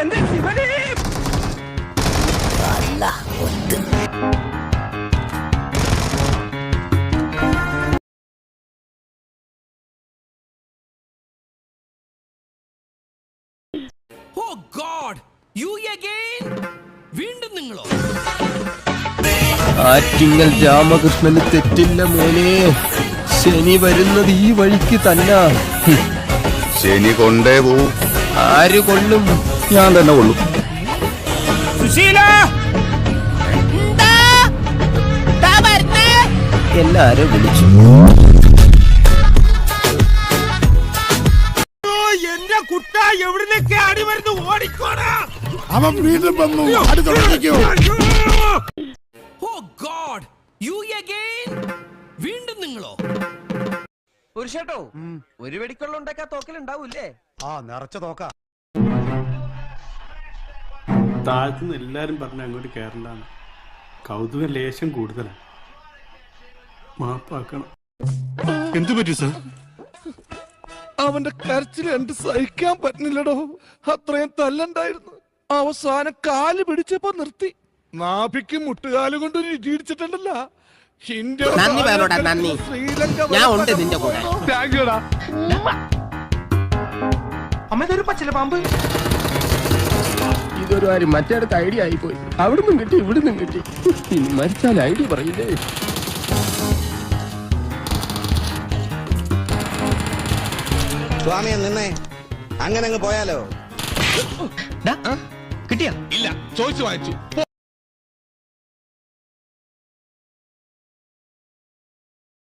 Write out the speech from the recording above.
എന്റെ ശിവനെ ഓ God you again വീണ്ടും നിങ്ങളോ? ആറ്റിങ്ങൽ രാമകൃഷ്ണന് തെറ്റില്ല മോനെ. ശനി വരുന്നത് ഈ വഴിക്ക് തന്നെ. ശനി കൊണ്ടേ പോവും. ആര് കൊള്ളും ഞാൻ തന്നെ കൊള്ളും എല്ലാരും വിളിച്ചു. എന്റെ കുട്ട എവിടുന്നൊക്കെ അടിമരുന്ന് ഓടിക്കോടാ? അവൻ വീണ്ടും വന്നു. അടി തുടങ്ങിക്കോ. ഓ ഗോഡ് യു അഗൈൻ വീണ്ടും നിങ്ങളോ? പുരുഷേട്ടോ ഒരു വെടിക്കുള്ള ഉണ്ടാക്കാ തോക്കലുണ്ടാവൂലേ ആ നിറച്ച തോക്ക. താഴ്ത്തുനിന്ന് എല്ലാരും പറഞ്ഞ അങ്ങോട്ട് കേറണ്ടാണ് കൗതുക ലേശം കൂടുതലാണ് മാപ്പാക്കണം. എന്തു പറ്റി സാർ? അവന്റെ കരച്ചിൽ എന്ത് സഹിക്കാൻ പറ്റുന്നില്ലടോ. അത്രയും തല്ലണ്ടായിരുന്നു. അവസാനം കാൽ പിടിച്ചപ്പോ നിർത്തി. നാഭിക്ക് മുട്ടുകാൽ കൊണ്ട് നന്ദി പറഞ്ഞോടാ നന്ദി. ഞാൻ ഉണ്ട് നിന്റെ കൂടെ. അമ്മതൊരു പച്ചില പാമ്പ്. ഇതൊരു കാര്യം മറ്റേടത്ത് ഐഡിയ ആയിപ്പോയി. അവിടുന്ന് കിട്ടി ഇവിടുന്ന് കിട്ടി. ഇനി മരിച്ചാൽ ഐഡിയ പറയില്ലേ? സ്വാമിയെ നിന്നേ അങ്ങനെ അങ്ങ് പോയാലോ കിട്ടിയാ? ഇല്ല ചോദിച്ചു വാങ്ങിച്ചു